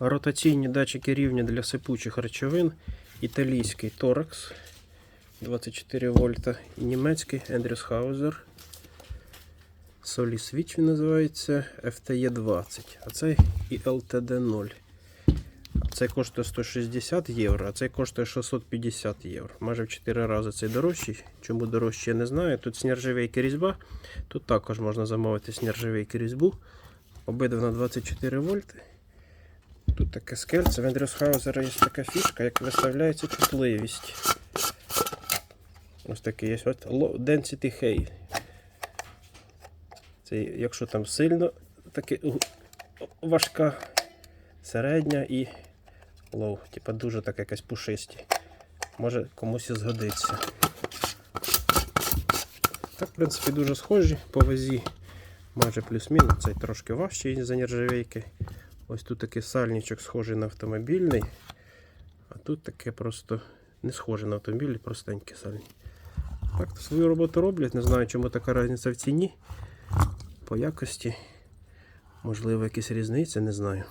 Ротаційні датчики рівня для сипучих речовин. Італійський Торекс 24 вольта і німецький Хаузер. Solly Switch він називається FTE 20, а цей і LTD 0. Цей коштує 160 євро, а цей коштує 650 євро. Майже в 4 рази цей дорожчий. Чому дорожчий, я не знаю. Тут з нержавейки різьба. Тут також можна замовити з нержавейки різьбу. Обидва на 24 вольти. Тут таке скельце. В Ендрюсхаузера є така фішка, як виставляється чутливість. Ось такий є от density hay. Це якщо там сильно таке важка, середня і low. Типа дуже так якась пушисті. Може комусь і згодиться. Так, в принципі, дуже схожі по вазі. Майже плюс-мінус. Цей трошки важчий за нержавейки. Ось тут такий сальничок схожий на автомобільний. А тут таке просто не схоже на автомобіль, простенький сальник. Так, свою роботу роблять. Не знаю, чому така різниця в ціні. По якості. Можливо, якісь різниці, не знаю.